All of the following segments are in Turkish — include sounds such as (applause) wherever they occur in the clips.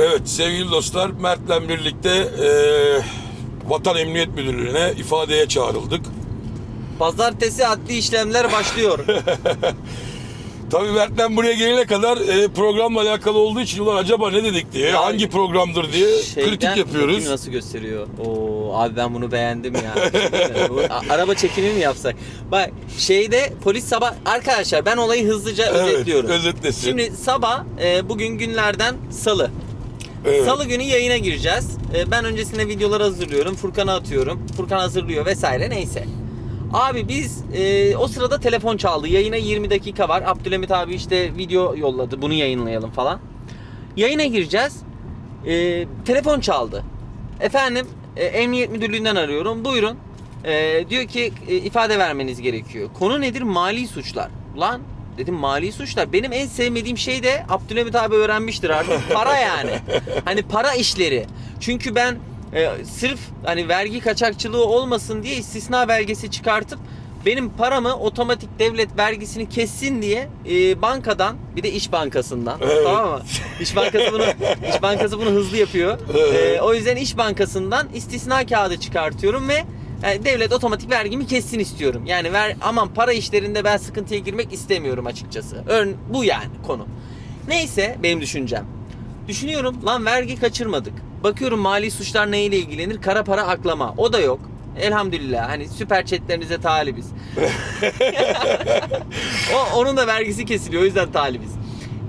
Evet sevgili dostlar Mert'le birlikte e, Vatan Emniyet Müdürlüğü'ne ifadeye çağrıldık. Pazartesi adli işlemler başlıyor. (laughs) Tabii Mert'le buraya gelene kadar e, programla alakalı olduğu için ulan acaba ne dedik diye, Ya, hangi programdır diye kritik Şeyden yapıyoruz. bakayım nasıl gösteriyor. Oo abi ben bunu beğendim ya. Bu araba çekimi mi yapsak? Bak şeyde polis sabah arkadaşlar ben olayı hızlıca Evet, özetliyorum. özetlesin. Şimdi sabah e, bugün günlerden salı. Evet. Salı günü yayına gireceğiz. E, ben öncesinde videoları hazırlıyorum. Furkan'a atıyorum. Furkan hazırlıyor vesaire neyse. Abi biz e, o sırada telefon çaldı. Yayına 20 dakika var. Abdülhamit abi işte video yolladı. Bunu yayınlayalım falan. Yayına gireceğiz. E, telefon çaldı. Efendim e, Emniyet Müdürlüğü'nden arıyorum. Buyurun. E, diyor ki e, ifade vermeniz gerekiyor. Konu nedir? Mali suçlar. Lan dedim mali suçlar. Benim en sevmediğim şey de Abdülhamit abi öğrenmiştir artık. (laughs) Para yani. Hani para işleri. Çünkü ben e, sırf hani vergi kaçakçılığı olmasın diye istisna belgesi çıkartıp benim paramı otomatik devlet vergisini kessin diye e, bankadan bir de iş bankasından Evet. tamam mı? İş bankası bunu iş bankası bunu hızlı yapıyor. Evet. E, o yüzden iş bankasından istisna kağıdı çıkartıyorum ve e, devlet otomatik vergimi kessin istiyorum. Yani ver aman para işlerinde ben sıkıntıya girmek istemiyorum açıkçası. Ön bu yani konu. Neyse benim düşüncem. Düşünüyorum lan vergi kaçırmadık. Bakıyorum mali suçlar neyle ilgilenir? Kara para aklama. O da yok. Elhamdülillah hani süper chatlerinize talibiz. (laughs) (laughs) o, onun da vergisi kesiliyor o yüzden talibiz.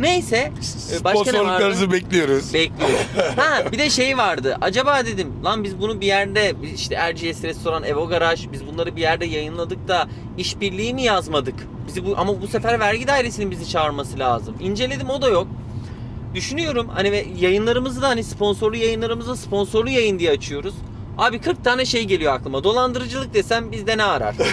Neyse. e, Başka ne vardı? Sponsorluklarınızı bekliyoruz. Bekliyorum. (laughs) ha bir de şey vardı. Acaba dedim lan biz bunu bir yerde işte Erciyes restoran, Evo Garaj biz bunları bir yerde yayınladık da işbirliği mi yazmadık? Bizi bu ama bu sefer vergi dairesinin bizi çağırması lazım. İnceledim o da yok. Düşünüyorum hani ve yayınlarımızı da hani sponsorlu yayınlarımızı sponsorlu yayın diye açıyoruz. Abi 40 tane şey geliyor aklıma. Dolandırıcılık desem bizde ne arar? (laughs)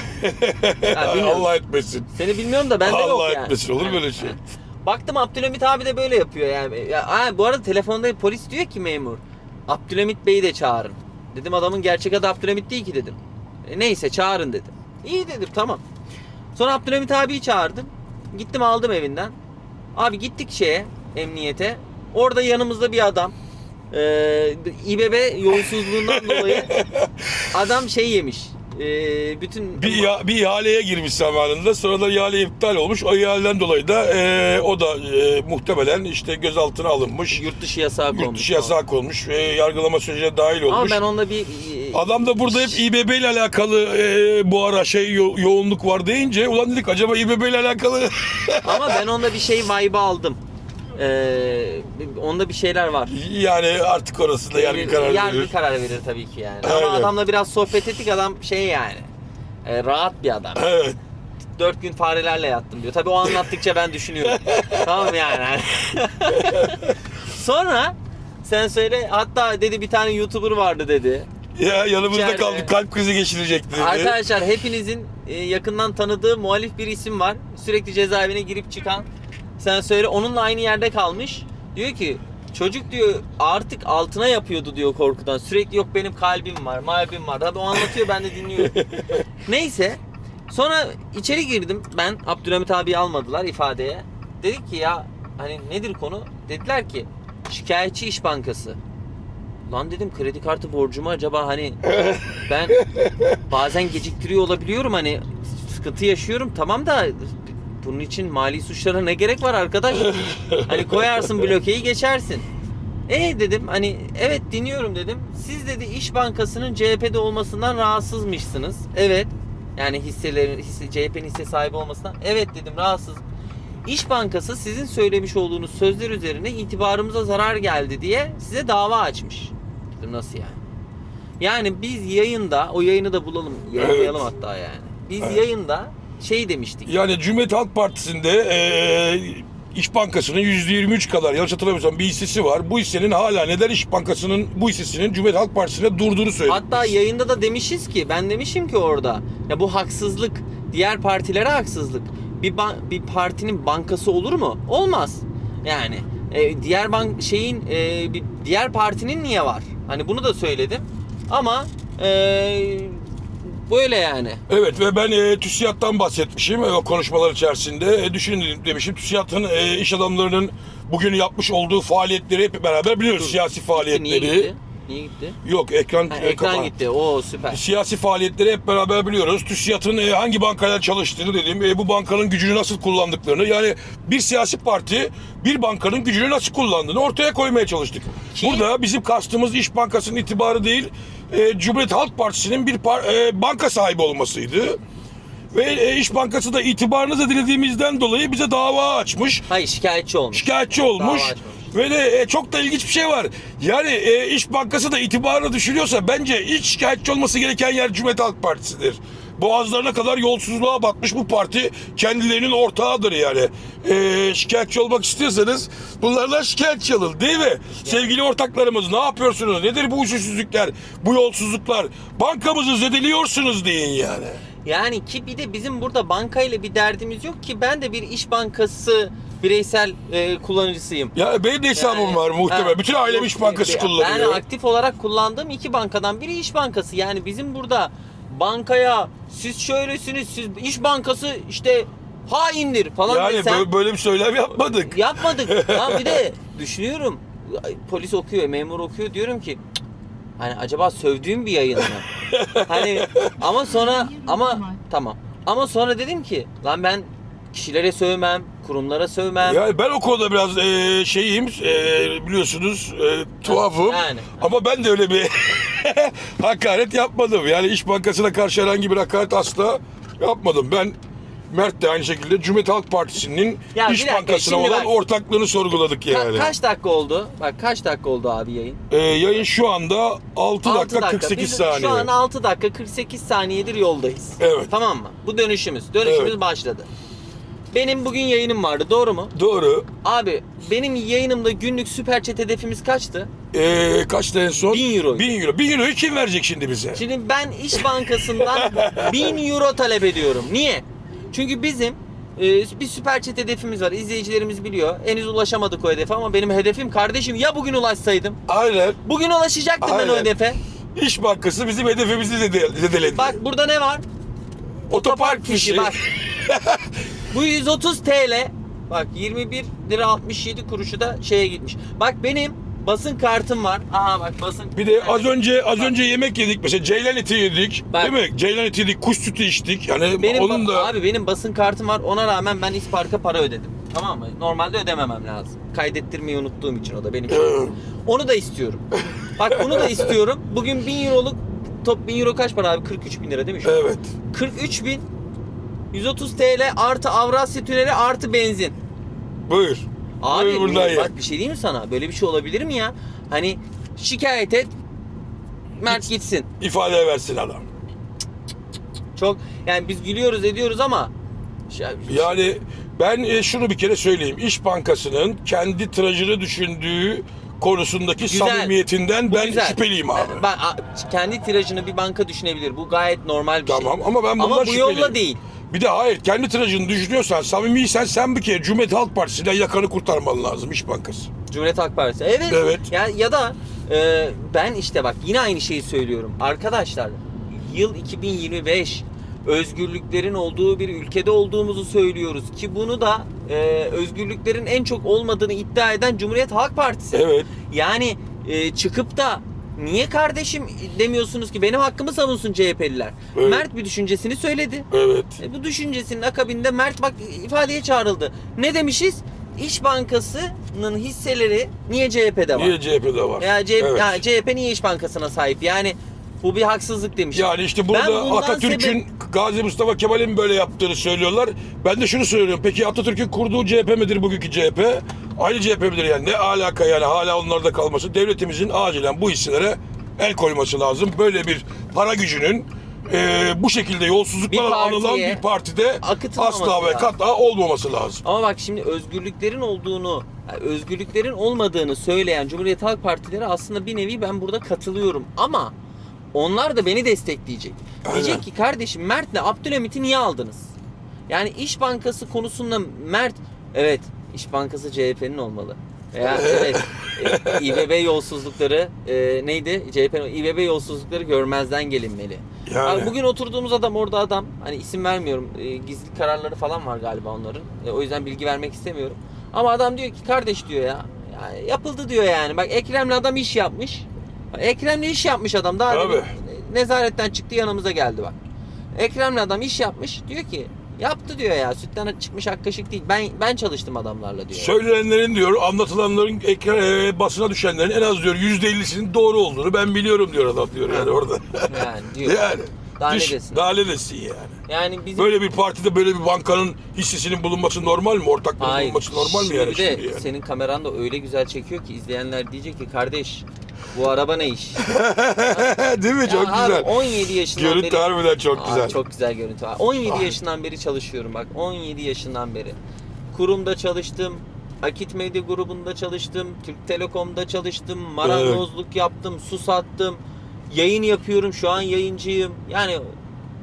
Ya bilmiyorum. Allah etmesin. Seni bilmiyorum da bende yok Allah yani. etmesin olur böyle şey. (laughs) Baktım Abdülhamit abi de böyle yapıyor yani. Ya, ha, bu arada telefonda polis diyor ki memur. Abdülhamit Bey'i de çağırın. Dedim adamın gerçek adı Abdülhamit değil ki dedim. E, neyse çağırın dedim. İyi dedim tamam. Sonra Abdülhamit abiyi çağırdım. Gittim aldım evinden. Abi gittik şeye emniyete. Orada yanımızda bir adam. Ee, İBB yolsuzluğundan dolayı (laughs) adam şey yemiş. Ee, bütün Bir, iha- bir ihaleye girmiş zamanında. Sonra da ihale iptal olmuş. O ihaleden dolayı da e, o da e, muhtemelen işte gözaltına alınmış. yurt dışı yasağı Yurt konmuş. dışı yasak olmuş. E, yargılama sürecine dahil Ama olmuş. ben onda bir Adam da burada hep İBB ile alakalı e, bu ara şey yo- yoğunluk var deyince ulan dedik acaba İBB ile alakalı Ama ben onda bir şey vibe aldım. Ee, onda bir şeyler var. yani artık orası da yargı karar Yargı verir. karar verir tabii ki yani. Aynen. Ama adamla biraz sohbet ettik adam şey yani. e, rahat bir adam. Evet. Dört gün farelerle yattım diyor. Tabii o anlattıkça ben düşünüyorum. (laughs) tamam yani. Sonra sen söyle hatta dedi bir tane YouTuber vardı dedi. Ya yanımızda İçeride. kaldı kalp krizi geçirecekti dedi. Arkadaşlar hepinizin e, yakından tanıdığı muhalif bir isim var. Sürekli cezaevine girip çıkan. Sen söyle onunla aynı yerde kalmış. Diyor ki çocuk diyor artık altına yapıyordu diyor korkudan. Sürekli yok benim kalbim var, malbim var. Tabii o anlatıyor ben de dinliyorum. (laughs) Neyse. Sonra içeri girdim. Ben Abdülhamit abi almadılar ifadeye. Dedik ki ya hani nedir konu? Dediler ki şikayetçi İş Bankası. Lan dedim kredi kartı borcumu acaba hani (laughs) ben bazen geciktiriyor olabiliyorum hani sıkıntı yaşıyorum tamam da bunun için mali suçlara ne gerek var arkadaş? (laughs) Hani koyarsın blokeyi geçersin. E dedim hani evet dinliyorum dedim. Siz dedi İş Bankası'nın CHP'de olmasından rahatsızmışsınız. Evet. Yani hisselerin hisse, CHP'nin hisse sahibi olmasından. Evet dedim rahatsız. İş Bankası sizin söylemiş olduğunuz sözler üzerine itibarımıza zarar geldi diye size dava açmış. Dedim nasıl yani? Yani biz yayında, o yayını da bulalım, (laughs) yayınlayalım hatta yani. Biz yayında şey demiştik. Yani Cumhuriyet Halk Partisi'nde e, İş Bankası'nın %23 kadar yanlış hatırlamıyorsam bir hissesi var. Bu hissenin hala neden İş Bankası'nın bu hissesinin Cumhuriyet Halk Partisi'ne durduğunu söyledi. Hatta yayında da demişiz ki, ben demişim ki orada, ya bu haksızlık, diğer partilere haksızlık. Bir, bir partinin bankası olur mu? Olmaz. Yani e, diğer bank şeyin e, bir diğer partinin niye var? Hani bunu da söyledim. Ama e, böyle yani. Evet ve ben e, TÜSİAD'dan bahsetmişim e, o konuşmalar içerisinde. E, düşünün demişim TÜSİAD'ın e, iş adamlarının bugün yapmış olduğu faaliyetleri hep beraber biliyoruz. Siyasi Niye faaliyetleri. gitti? Niye gitti? Yok ekran, Ha, e, ekran kapa- gitti. Oo süper. Siyasi faaliyetleri hep beraber biliyoruz. TÜSİAD'ın e, hangi bankayla çalıştığını dediğim, e, bu bankanın gücünü nasıl kullandıklarını yani bir siyasi parti bir bankanın gücünü nasıl kullandığını ortaya koymaya çalıştık. Ki- Burada bizim kastımız İş Bankası'nın itibarı değil, e, Cumhuriyet Halk Partisi'nin bir par- e, banka sahibi olmasıydı. Ve e, İş Bankası da itibarını da dilediğimizden dolayı bize dava açmış Hayır şikayetçi olmuş. şikayetçi olmuş. Dava açmamış. De e, çok da ilginç bir şey var. Yani e, İş Bankası da itibarını düşürüyorsa bence ilk şikayetçi olması gereken yer Cumhuriyet Halk Partisi'dir. Boğazlarına kadar yolsuzluğa batmış bu parti kendilerinin ortağıdır yani. E, şikayetçi olmak istiyorsanız bunlardan şikayetçi olun değil mi? Sevgili ortaklarımız ne yapıyorsunuz? Nedir bu usulsüzlükler, bu yolsuzluklar? Bankamızı zedeliyorsunuz deyin yani. Yani ki bir de bizim burada bankayla bir derdimiz yok ki ben de bir iş bankası bireysel e, kullanıcısıyım. Ya benim de hesabım Yani- var muhtemelen. Ha, Bütün ailem İş Bankası ben kullanıyor. aktif olarak kullandığım iki bankadan biri İş Bankası. Yani bizim burada bankaya siz şöylesiniz, siz İş Bankası işte haindir falan Yani desem böyle, bir söylem yapmadık. yapmadık. (laughs) ha bir de düşünüyorum polis okuyor, memur okuyor diyorum ki "Cık, hani acaba sövdüğüm bir yayın mı? (laughs) hani ama sonra ama tamam. Ama sonra dedim ki lan ben kişilere sövmem, kurumlara sövmem. Yani ben o konuda biraz e, şeyim e, biliyorsunuz e, tuhafım. Yani. Ama ben de öyle bir (laughs) hakaret yapmadım. Yani İş Bankası'na karşı herhangi bir hakaret asla yapmadım. Ben Mert de aynı şekilde Cumhuriyet Halk Partisi'nin Ya bir İş dakika, Bankası'na şimdi olan bak. ortaklığını sorguladık Ka- yani. kaç dakika oldu? Bak kaç dakika oldu abi yayın? E, yayın şu anda 6 Altı dakika, 48 Biz saniye. Şu an 6 dakika 48 saniyedir yoldayız. Evet. Tamam mı? Bu dönüşümüz. Dönüşümüz Evet. başladı. Benim bugün yayınım vardı doğru mu? Doğru. Abi benim yayınımda günlük süper chat hedefimiz kaçtı? E, kaçtı en son? 1000 euro. 1000 euro. 1000 euroyu kim verecek şimdi bize? Şimdi ben İş Bankası'ndan (laughs) 1000 euro talep ediyorum. Niye? Çünkü bizim e, bir süper chat hedefimiz var. İzleyicilerimiz biliyor. Henüz ulaşamadık o hedefe ama benim hedefim kardeşim ya bugün ulaşsaydım. Aynen. Bugün ulaşacaktım ben o Aynen. hedefe. İş Bankası bizim hedefimizi zede- zedeledi. Bak burada ne var? otopark fişi. Bak. (laughs) Bu 130 TL. Bak 21 lira 67 kuruşu da şeye gitmiş. Bak benim basın kartım var. Aha bak basın. Bir de az önce az önce yemek yedik mesela ceylan eti yedik. Bak. Değil mi? Ceylan eti yedik, kuş sütü içtik. Yani benim onun da abi benim basın kartım var. Ona rağmen ben İspark'a para ödedim. Tamam mı? Normalde ödememem lazım. Kaydettirmeyi unuttuğum için o da benim şeyim. (clears throat) Onu da istiyorum. Bak bunu da istiyorum. Bugün 1000 euroluk top 1000 euro kaç para abi? 43 bin lira değil mi şu evet. 43 bin 130 TL artı Avrasya Tüneli artı benzin. Buyur. Abi Buyur buradan bak bir şey diyeyim mi sana? Böyle bir şey olabilir mi ya? Hani şikayet et. Mert gitsin. İfade versin adam. Çok yani biz gülüyoruz ediyoruz ama Yani ben e, şunu bir kere söyleyeyim. İş Bankası'nın kendi tirajını düşündüğü konusundaki Güzel. samimiyetinden Bu ben güzel. şüpheliyim abi. Ben, a- kendi tirajını bir banka düşünebilir. Bu gayet normal bir Tamam şey. ama ben bundan Ama bu yolla şüpheliyim. değil. Bir de hayır kendi tirajını düşünüyorsan samimiysen sen bir kere Cumhuriyet Halk Partisi'yle yakanı kurtarman lazım İş Bankası. Cumhuriyet Halk Partisi. Evet. Evet. Ya, ya da e, ben işte bak yine aynı şeyi söylüyorum. Arkadaşlar yıl 2025 özgürlüklerin olduğu bir ülkede olduğumuzu söylüyoruz ki bunu da e, özgürlüklerin en çok olmadığını iddia eden Cumhuriyet Halk Partisi. Evet. Yani e, çıkıp da niye kardeşim demiyorsunuz ki benim hakkımı savunsun CHP'liler. Evet. Mert bir düşüncesini söyledi. Evet. E, bu düşüncesinin akabinde Mert bak ifadeye çağrıldı. Ne demişiz? İş Bankası'nın hisseleri niye CHP'de var? Niye CHP'de var? Ya, CHP, Evet. ya CHP niye İş Bankası'na sahip? Yani bu bir haksızlık demiş. Yani işte burada Atatürk'ün sebep- Gazi Mustafa Kemal'in böyle yaptığını söylüyorlar. Ben de şunu söylüyorum. Peki Atatürk'ün kurduğu CHP midir bugünkü CHP? Aynı CHP midir yani? Ne alaka yani hala onlarda kalması? Devletimizin acilen bu hisselere el koyması lazım. Böyle bir para gücünün e, bu şekilde yolsuzluklarla Bir anılan bir partide asla ve kata olmaması lazım. Ama bak şimdi özgürlüklerin olduğunu, yani özgürlüklerin olmadığını söyleyen Cumhuriyet Halk Partileri aslında bir nevi ben burada katılıyorum. Ama onlar da beni destekleyecek. Diyecek Aynen. ki kardeşim Mert'le Abdülhamit'i niye aldınız? Yani İş Bankası konusunda Mert evet İş Bankası CHP'nin olmalı. Ya evet (laughs) e, İBB yolsuzlukları e, neydi? CHP İBB yolsuzlukları görmezden gelinmeli. Yani. Abi bugün oturduğumuz adam orada adam hani isim vermiyorum e, gizli kararları falan var galiba onların. E, o yüzden bilgi vermek istemiyorum. Ama adam diyor ki kardeş diyor ya, ya yapıldı diyor yani. Bak Ekrem'le adam iş yapmış. Ekrem'le iş yapmış adam. Daha Tabii. demin nezaretten çıktı yanımıza geldi bak. Ekrem'le adam iş yapmış. Diyor ki yaptı diyor ya. Sütten çıkmış ak kaşık değil. Ben ben çalıştım adamlarla diyor. Söylenenlerin diyor, anlatılanların ekran, e, basına düşenlerin en az diyor %50'sinin doğru olduğunu ben biliyorum diyor adam diyor yani orada. Yani (laughs) diyor. yani. Daha ne Düş- desin? Daha ne desin yani. Yani bizim Böyle bir partide böyle bir bankanın hissesinin bulunması normal mi? Ortakların Hayır. bulunması normal mi Şimdi yani? bir de şimdi yani? senin kameran da öyle güzel çekiyor ki izleyenler diyecek ki kardeş bu araba ne iş? (laughs) Değil mi? Çok Ya abi, güzel. 17 yaşından Görüntü beri harbiden çok Aa, güzel. çok güzel görüntü var. 17 Ay. yaşından beri çalışıyorum bak. 17 yaşından beri. Kurumda çalıştım. Akit Medya grubunda çalıştım. Türk Telekom'da çalıştım. Marangozluk yaptım. Su sattım. Yayın yapıyorum. Şu an yayıncıyım. Yani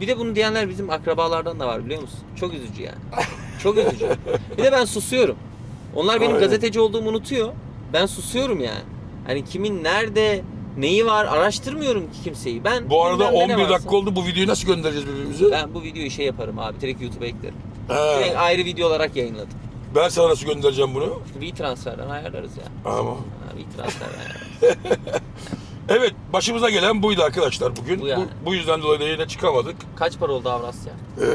bir de bunu diyenler bizim akrabalardan da var biliyor musun? Çok üzücü yani. (laughs) Çok üzücü. Bir de ben susuyorum. Onlar benim Aynen. gazeteci olduğumu unutuyor. Ben susuyorum yani. Hani kimin nerede neyi var araştırmıyorum ki kimseyi. Ben Bu arada gündemde ne 11 varsa- dakika oldu. Bu videoyu nasıl göndereceğiz birbirimize? Ben, ben bu videoyu şey yaparım abi. Direkt YouTube'a eklerim. Direkt ayrı video olarak yayınladım. ben sana nasıl göndereceğim bunu? WeTransfer'den ayarlarız ya. Ama. Ha, WeTransfer'den ayarlarız. (laughs) Evet başımıza gelen buydu arkadaşlar bugün. Bu Bu, yani. bu yüzden dolayı da yine çıkamadık. Kaç para oldu Avrasya? Ee,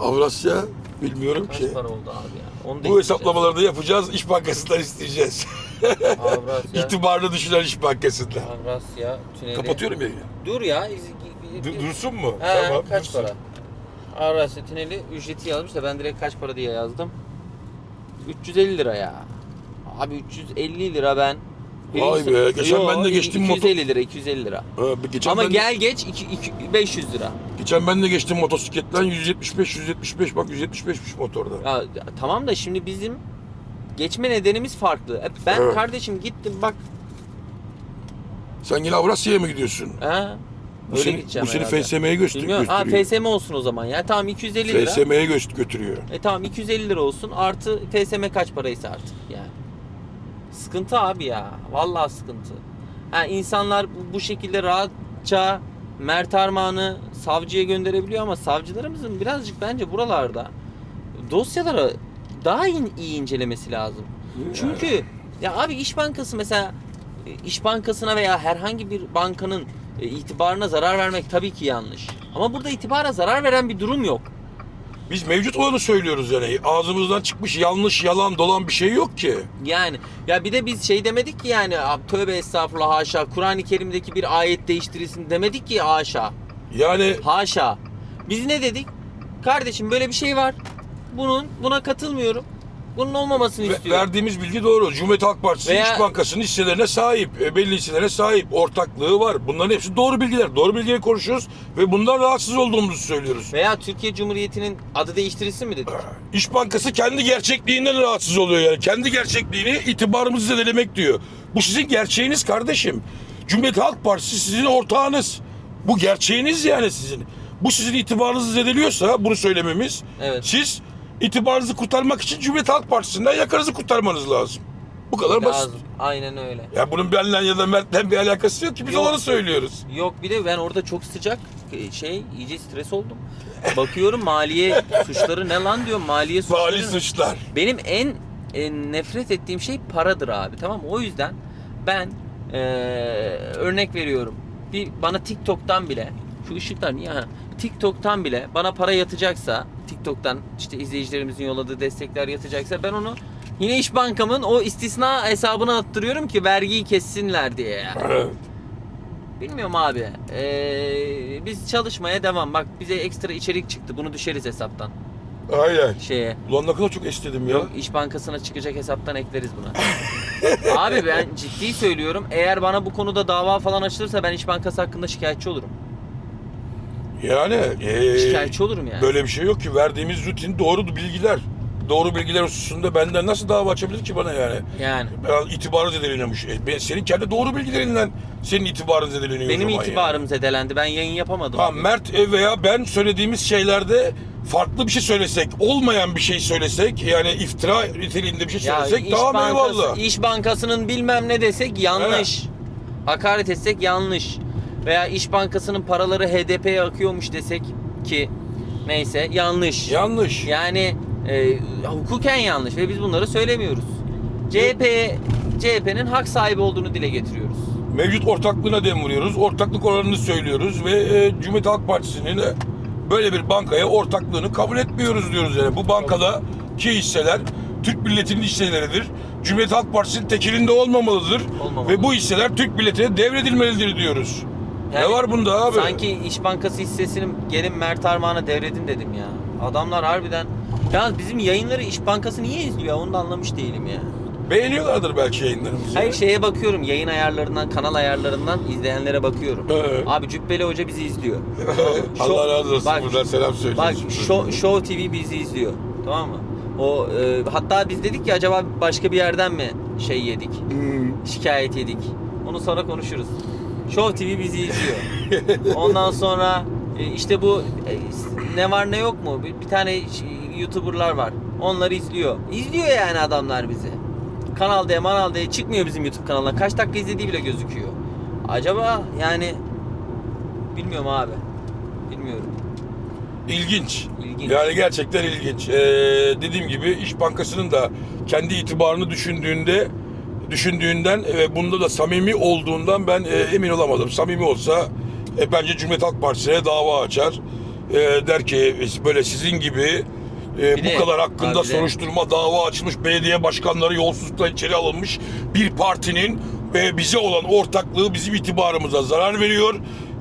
Avrasya bilmiyorum Kaç ki. para oldu abi ya? Onu da Bu isteyeceğiz. hesaplamaları da yapacağız. İş Bankası'ndan isteyeceğiz. Avrasya. İtibarlı düşünen İş Bankası'ndan. Avrasya tüneli. Kapatıyorum yayını. Dur ya. iz- Du- dursun mu? He, kaç dursun. para? Avrasya tüneli ücreti yazmış da ben direkt kaç para diye yazdım. 350 lira ya. Abi 350 lira ben. Vay be, geçen ben de geçtim motor- 250 lira 250 lira. Ha, geçen Ama ben de- gel geç iki- iki- 500 lira. Geçen ben de geçtim motosikletten 175 175 bak 175'miş motorda. Ya, tamam da şimdi bizim geçme nedenimiz farklı. E, Ben Evet. kardeşim gittim bak. Sen yine Avrasya'ya mı gidiyorsun? He. Bu Öyle seni, gideceğim bu seni herhalde. FSM'ye göster Bilmiyorum. Ha. FSM olsun o zaman ya. Tamam 250 lira. FSM'ye gö- götürüyor. E tamam 250 lira olsun. Artı FSM kaç paraysa artık yani. Sıkıntı abi ya. Vallahi sıkıntı. Ha insanlar bu, bu şekilde rahatça Mert Armağan'ı savcıya gönderebiliyor ama savcılarımızın birazcık bence buralarda dosyaları daha iyi, iyi incelemesi lazım. Çünkü ya abi İş Bankası mesela İş Bankası'na veya herhangi bir bankanın e, itibarına zarar vermek tabii ki yanlış. Ama burada itibara zarar veren bir durum yok. Biz mevcut olanı söylüyoruz yani. Ağzımızdan çıkmış yanlış, yalan, dolan bir şey yok ki. Yani ya bir de biz şey demedik ki yani "Abi tövbe estağfurullah haşa Kur'an-ı Kerim'deki bir ayet değiştirilsin demedik ki haşa. Yani Haşa. Biz ne dedik? Kardeşim böyle bir şey var. Bunun buna katılmıyorum. Bunun olmamasını ve- istiyorum. verdiğimiz bilgi doğru. Cumhuriyet Halk Partisi Veya- İş Bankası'nın hisselerine sahip. e, belli hisselere sahip. Ortaklığı var. Bunların hepsi doğru bilgiler. Doğru bilgileri konuşuyoruz ve bundan rahatsız olduğumuzu söylüyoruz. Veya Türkiye Cumhuriyeti'nin adı değiştirilsin mi dedik? İş Bankası kendi gerçekliğinden rahatsız oluyor yani. Kendi gerçekliğini itibarımızı zedelemek diyor. Bu sizin gerçeğiniz kardeşim. Cumhuriyet Halk Partisi sizin ortağınız. Bu gerçeğiniz yani sizin. Bu sizin itibarınızı zedeliyorsa bunu söylememiz. Evet. Siz itibarınızı kurtarmak için Cumhuriyet Halk Partisi'nden yakanızı kurtarmanız lazım. Bu kadar basit. Lazım. Aynen öyle. Ya bunun benimle ya da Mert'le bir alakası yok ki biz Yok. onu söylüyoruz. Yok bir de ben orada çok sıcak e, şey iyice stres oldum. Bakıyorum maliye (laughs) suçları ne lan diyor maliye suçları. Mali suçlar. Benim en, en nefret ettiğim şey paradır abi tamam mı? O yüzden ben eee, örnek veriyorum. Bir bana TikTok'tan bile şu ışıklar niye ha? TikTok'tan bile bana para yatacaksa TikTok'tan işte izleyicilerimizin yolladığı destekler yatacaksa ben onu yine İş Bankam'ın o istisna hesabına attırıyorum ki vergiyi kessinler diye yani. Bilmiyorum abi. Ee, biz çalışmaya devam. Bak bize ekstra içerik çıktı. Bunu düşeriz hesaptan. Aynen. Şeye. Ulan ne kadar çok istedim ya. Yok İş Bankası'na çıkacak hesaptan ekleriz buna. Abi ben ciddi söylüyorum. Eğer bana bu konuda dava falan açılırsa ben İş Bankası hakkında şikayetçi olurum. Yani ee, Şikayetçi olurum yani. Böyle bir şey yok ki. Verdiğimiz rutin doğru bilgiler. Doğru bilgiler hususunda benden nasıl dava açabilir ki bana yani? Yani. Ben itibarı zedeleniyormuş. E, ben- senin kendi doğru bilgilerinden senin itibarın zedeleniyor Benim o zaman itibarım zedelendi. Ben yayın yapamadım. Ha, Mert e, veya ben söylediğimiz şeylerde farklı bir şey söylesek, olmayan bir şey söylesek, yani iftira niteliğinde bir şey ya söylesek İş tamam Bankası, eyvallah. İş Bankası'nın bilmem ne desek yanlış. Hakaret etsek yanlış. Veya İş Bankası'nın paraları HDP'ye akıyormuş desek ki neyse yanlış. Yanlış. Yani e, hukuken yanlış ve biz bunları söylemiyoruz. CHP CHP'nin hak sahibi olduğunu dile getiriyoruz. Mevcut ortaklığına dem vuruyoruz. Ortaklık oranını söylüyoruz ve e, Cumhuriyet Halk Partisi'nin de böyle bir bankaya ortaklığını kabul etmiyoruz diyoruz yani. Bu bankada ki hisseler Türk milletinin hisseleridir. Cumhuriyet Halk Partisi'nin tekelinde olmamalıdır. Olmamalı. Ve bu hisseler Türk milletine devredilmelidir diyoruz. Yani ne var bunda abi? Sanki İş Bankası hissesini gelin Mert Armağan'a devredin dedim ya. Adamlar harbiden... Ya bizim yayınları İş Bankası niye izliyor? Onu da anlamış değilim ya. Beğeniyorlardır belki yayınlarımızı. Hayır şeye bakıyorum yayın ayarlarından, kanal ayarlarından izleyenlere bakıyorum. Evet. Abi Cübbeli Hoca bizi izliyor. Allah razı olsun. Bak- Buradan selam Bak söylüyoruz. Show, Show TV bizi izliyor. Tamam mı? O e, hatta biz dedik ki acaba başka bir yerden mi şey yedik? Hmm. Şikayet yedik. Onu sonra konuşuruz. Show TV bizi izliyor. Ondan sonra e, işte bu e, ne var ne yok mu? Bir, tane YouTuber'lar var. Onları izliyor. İzliyor yani adamlar bizi. Kanal D, Manal D çıkmıyor bizim YouTube kanalına. Kaç dakika izlediği bile gözüküyor. Acaba yani bilmiyorum abi. Bilmiyorum. İlginç. İlginç. Yani gerçekten ilginç. Ee, dediğim gibi İş Bankası'nın da kendi itibarını düşündüğünde düşündüğünden ve bunda da samimi olduğundan ben e, emin olamadım. Samimi olsa e, bence Cumhuriyet Halk Partisi'ne dava açar. E, der ki böyle sizin gibi e, bu de- kadar hakkında abi bir de- soruşturma dava açılmış belediye başkanları yolsuzlukla içeri alınmış bir partinin ve bize olan ortaklığı bizim itibarımıza zarar veriyor.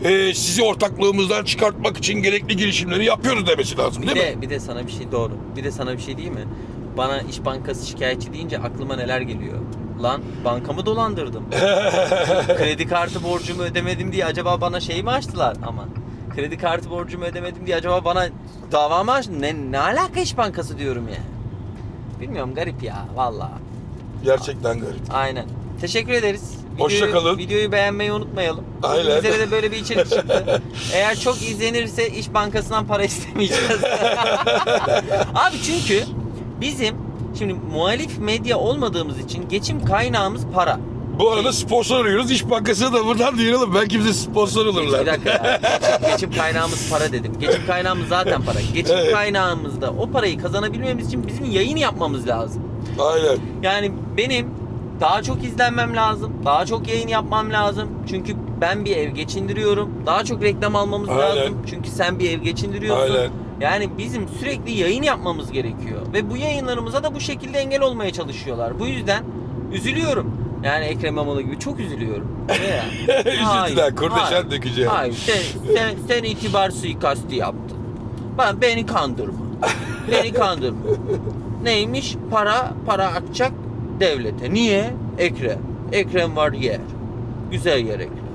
E, sizi ortaklığımızdan çıkartmak için gerekli girişimleri yapıyoruz demesi lazım Bir değil mi? de, bir de sana bir şey doğru. Bir de sana bir şey değil mi? Bana İş Bankası şikayetçi deyince aklıma neler geliyor? Lan bankamı dolandırdım. (laughs) Kredi kartı borcumu ödemedim diye acaba bana şey mi açtılar? Aman. Kredi kartı borcumu ödemedim diye acaba bana dava mı açtı? Ne, ne alaka İş Bankası diyorum ya. Bilmiyorum garip ya vallahi. Gerçekten garip. Aynen. Teşekkür ederiz. Hoşça kalın. Videoyu beğenmeyi unutmayalım. Aynen. Bizlere de böyle bir içerik çıktı. (laughs) Eğer çok izlenirse İş Bankası'ndan para (laughs) istemeyeceğiz. Abi çünkü bizim şimdi muhalif medya olmadığımız için geçim kaynağımız para. Bu arada sponsor arıyoruz. İş Bankası'na da buradan duyuralım. Belki bize sponsor olurlar. Bir dakika ya. Geçim, geçim kaynağımız para dedim. Geçim kaynağımız zaten para. Geçim Evet. kaynağımızda o parayı kazanabilmemiz için bizim yayın yapmamız lazım. Aynen. Yani benim daha çok izlenmem lazım. Daha çok yayın yapmam lazım. Çünkü ben bir ev geçindiriyorum. Daha çok reklam almamız Aynen. lazım. Çünkü sen bir ev geçindiriyorsun. Aynen. Yani bizim sürekli yayın yapmamız gerekiyor. Ve bu yayınlarımıza da bu şekilde engel olmaya çalışıyorlar. Bu yüzden üzülüyorum. Yani Ekrem İmamoğlu gibi çok üzülüyorum. (laughs) Üzüntüden kurdeşen dökeceğim. Hayır sen, sen, sen itibar suikastı yaptın. Ben beni kandırma. beni kandırma. Neymiş? Para para atacak devlete. Niye? Ekrem. Ekrem var yer. Güzel yer Ekrem.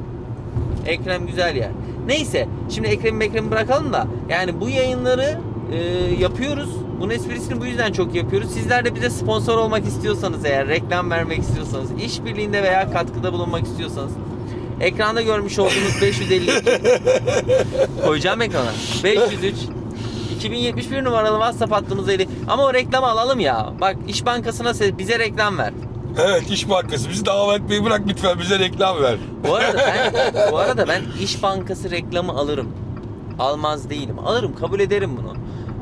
Ekrem güzel yer. Neyse şimdi Ekrem'i Ekrem'i bırakalım da yani bu yayınları e, yapıyoruz. Bunun esprisini bu yüzden çok yapıyoruz. Sizler de bize sponsor olmak istiyorsanız eğer reklam vermek istiyorsanız, işbirliğinde veya katkıda bulunmak istiyorsanız ekranda görmüş olduğunuz (laughs) 552 koyacağım ekrana. 503 2071 numaralı WhatsApp hattımıza ili. Ama o reklamı alalım ya. Bak İş Bankası'na bize reklam ver. Evet İş Bankası. Bizi dava etmeyi bırak lütfen bize reklam ver. Bu arada ben bu arada ben İş Bankası reklamı alırım. Almaz değilim. Alırım, kabul ederim bunu.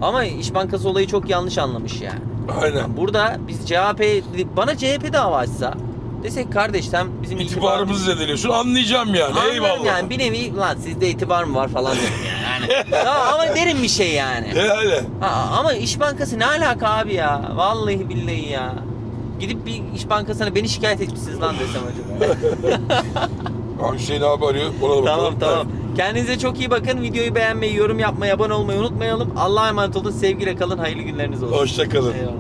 Ama İş Bankası olayı çok yanlış anlamış yani. Aynen. Burada biz CHP bana CHP dava açsa desek kardeş sen bizim İtibarımızı zedeliyorsun. Anlayacağım yani. Anlarım Eyvallah. yani bir nevi lan sizde itibar mı var falan derim yani. (laughs) yani tamam, ama derim bir şey yani. Yani. Ha, ama İş Bankası ne alaka abi ya? Vallahi billahi ya. Gidip bir İş Bankası'na beni şikayet etmişsiniz lan desem acaba. (laughs) Aa, Hüseyin abi arıyor. Ona da bakalım. tamam tamam. Kendinize çok iyi bakın. Videoyu beğenmeyi, yorum yapmayı, abone olmayı unutmayalım. Allah'a emanet olun. Sevgiyle kalın. Hayırlı günleriniz olsun. Hoşça kalın. Eyvallah.